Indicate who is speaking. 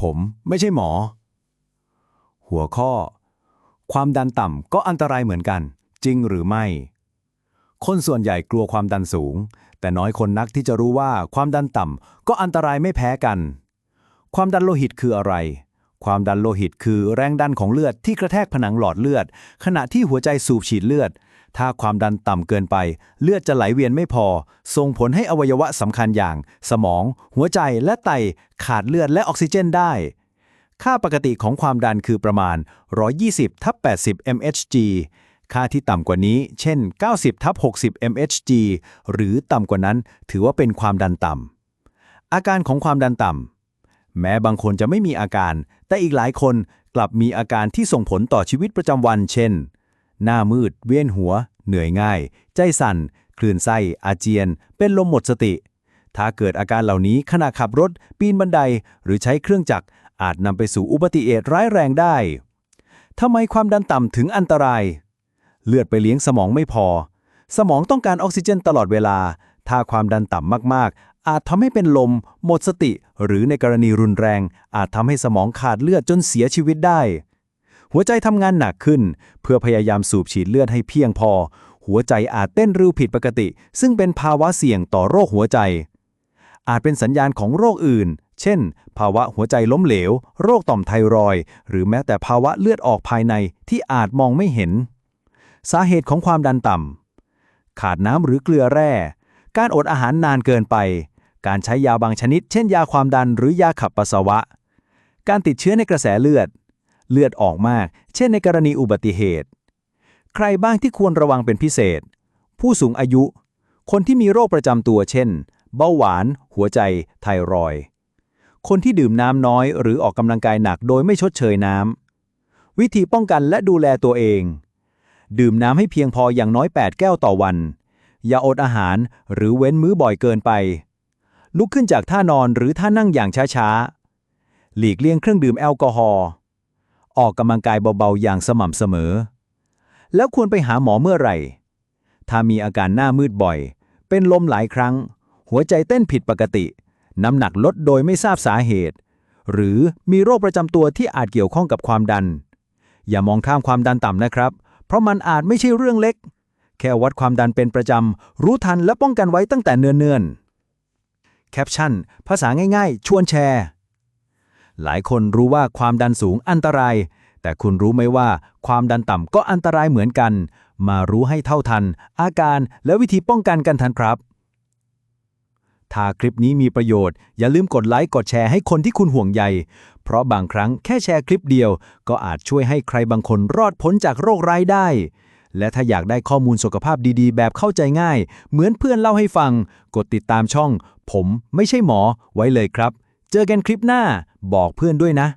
Speaker 1: ผมไม่ใช่หมอ หัวข้อ ความดันต่ำก็อันตรายเหมือนกัน จริงหรือไม่ คนส่วนใหญ่กลัวความดันสูง แต่น้อยคนนักที่จะรู้ว่าความดันต่ำก็อันตรายไม่แพ้กัน ความดันโลหิตคืออะไร ความดันโลหิตคือแรงดันของเลือดที่กระแทกผนังหลอดเลือด ขณะที่หัวใจสูบฉีดเลือด ถ้าความดันต่ำเกินไป เลือดจะไหลเวียนไม่พอ ส่งผลให้อวัยวะสำคัญอย่าง สมอง หัวใจและไตขาดเลือดและออกซิเจนได้ ค่าปกติของความดันคือประมาณ 120ทับ80 mHg ค่าที่ต่ำกว่านี้ เช่น 90ทับ60 mHg หรือต่ำกว่านั้นถือว่าเป็นความดันต่ำ อาการของความดันต่ำ แม้บางคนจะไม่มีอาการ แต่อีกหลายคนกลับมีอาการที่ส่งผลต่อชีวิตประจำวัน เช่น หน้ามืด เวียนหัว เหนื่อยง่าย ใจสั่น คลื่นไส้ อาเจียน เป็นลมหมดสติ ถ้าเกิดอาการเหล่านี้ขณะขับรถ ปีนบันได หรือใช้เครื่องจักร อาจนำไปสู่อุบัติเหตุร้ายแรงได้ทำไมความดันต่ำถึงอันตราย เลือดไปเลี้ยงสมองไม่พอ สมองต้องการออกซิเจนตลอดเวลา ถ้าความดันต่ำมากๆ อาจทำให้เป็นลม หมดสติ หรือในกรณีรุนแรง อาจทำให้สมองขาดเลือดจนเสียชีวิตได้ หัวใจทำงานหนักขึ้น เพื่อพยายามสูบฉีดเลือดให้เพียงพอ หัวใจอาจเต้นเร็วผิดปกติ ซึ่งเป็นภาวะเสี่ยงต่อโรคหัวใจ อาจเป็นสัญญาณของโรคอื่น เช่น ภาวะหัวใจล้มเหลว โรคต่อมไทรอย หรือแม้แต่ภาวะเลือดออกภายในที่อาจมองไม่เห็น สาเหตุของความดันต่ำขาดน้ำหรือเกลือแร่ การอดอาหารนานเกินไป การใช้ยาบางชนิด เช่น ยาความดันหรือยาขับปัสสาวะ การติดเชื้อในกระแสเลือด เลือดออกมาก เช่นในกรณีอุบัติเหตุ ใครบ้างที่ควรระวังเป็นพิเศษ ผู้สูงอายุ คนที่มีโรคประจำตัวเช่น เบาหวาน หัวใจ ไทรอย คนที่ดื่มน้ำน้อย หรือออกกำลังกายหนักโดยไม่ชดเชยน้ำ วิธีป้องกันและดูแลตัวเอง ดื่มน้ำให้เพียงพออย่างน้อย 8 แก้วต่อวัน อย่าอดอาหารหรือเว้นมื้อบ่อยเกินไป ลุกขึ้นจากท่านอนหรือท่านั่งอย่างช้าๆ หลีกเลี่ยงเครื่องดื่มแอลกอฮอล์ ออกกำลังกายเบาๆ อย่างสม่ำเสมอ แล้วควรไปหาหมอเมื่อไหร่ ถ้ามีอาการหน้ามืดบ่อย เป็นลมหลายครั้ง หัวใจเต้นผิดปกติ น้ำหนักลดโดยไม่ทราบสาเหตุ หรือมีโรคประจำตัวที่อาจเกี่ยวข้องกับความดัน อย่ามองข้ามความดันต่ำนะครับ เพราะมันอาจไม่ใช่เรื่องเล็ก แค่วัดความดันเป็นประจำ รู้ทันและป้องกันไว้ตั้งแต่เนิ่นๆ แคปชั่น ภาษาง่ายๆ ชวนแชร์ หลายคนรู้ว่าความดันสูงอันตราย แต่คุณรู้ไหมว่า ความดันต่ำก็อันตรายเหมือนกัน มารู้ให้เท่าทัน อาการและวิธีป้องกันกันทันครับ ถ้าคลิปนี้มีประโยชน์ อย่าลืมกดไลค์กดแชร์ให้คนที่คุณห่วงใย เพราะบางครั้งแค่แชร์คลิปเดียว ก็อาจช่วยให้ใครบางคนรอดพ้นจากโรคร้ายได้และถ้าอยากได้ข้อมูลสุขภาพดีๆ แบบเข้าใจง่าย เหมือนเพื่อนเล่าให้ฟัง กดติดตามช่อง ผมไม่ใช่หมอไว้เลยครับ เจอกันคลิปหน้า บอกเพื่อนด้วยนะ